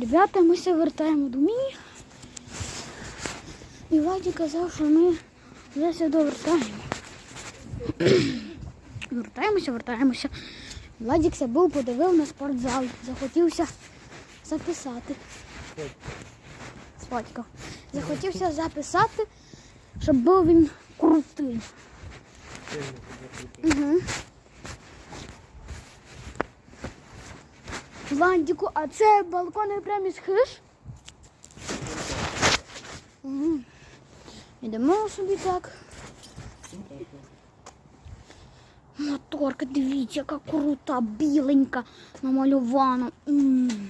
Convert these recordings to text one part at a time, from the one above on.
Ребята, ми все вертаємо до мені. І Владі казав, що ми вже все довертаємо. вертаємося, вертаємося. Владікся був, подивив на спортзал, захотівся записати. Спатько. Захотівся записати, щоб був він крутий. Угу. Владіку, а це балкон прямо із хиш? Угу. Йдемо собі так. Моторка, дивіться, яка крута, біленька, намальована. М.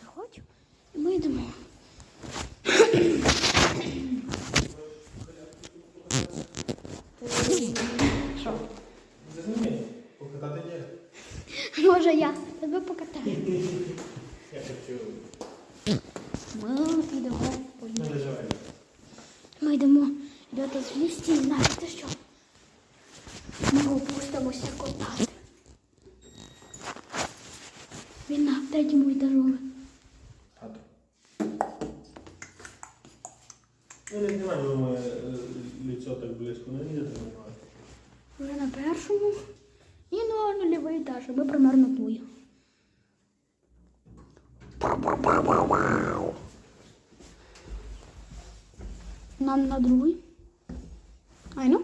Заходь, і ми йдемо. Що? Зрозумій, покатати є. Може я тебе покатаю. Я хочу. Ми йдемо. Не лежавай. Ми йдемо. Ребята, з лісті, знаєте що? Ми опустимося катати. Він на третьому етажові. Тато. Ну, не знімай моє лицо так близько, не відео знімати. Вже на першому. І на нульовий а ми примерно тує. Нам на другий. Ай ну.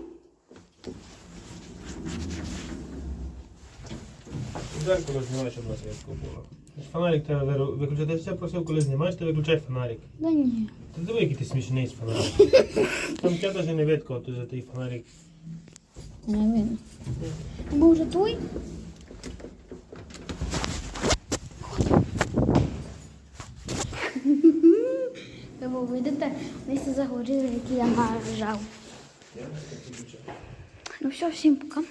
Зеркало знімай, щоб на світку було. Фонарик треба виключати. Я тебе просив, коли знімаєш, ти виключай фонарик. Да ні. Ти диви, який ти смішний з фонариком. Там тебе навіть не видко, то за той фонарик. Не видно. Бо вже той. Ви видите, десь загоріли, які я виключаю. Ну все, всім пока.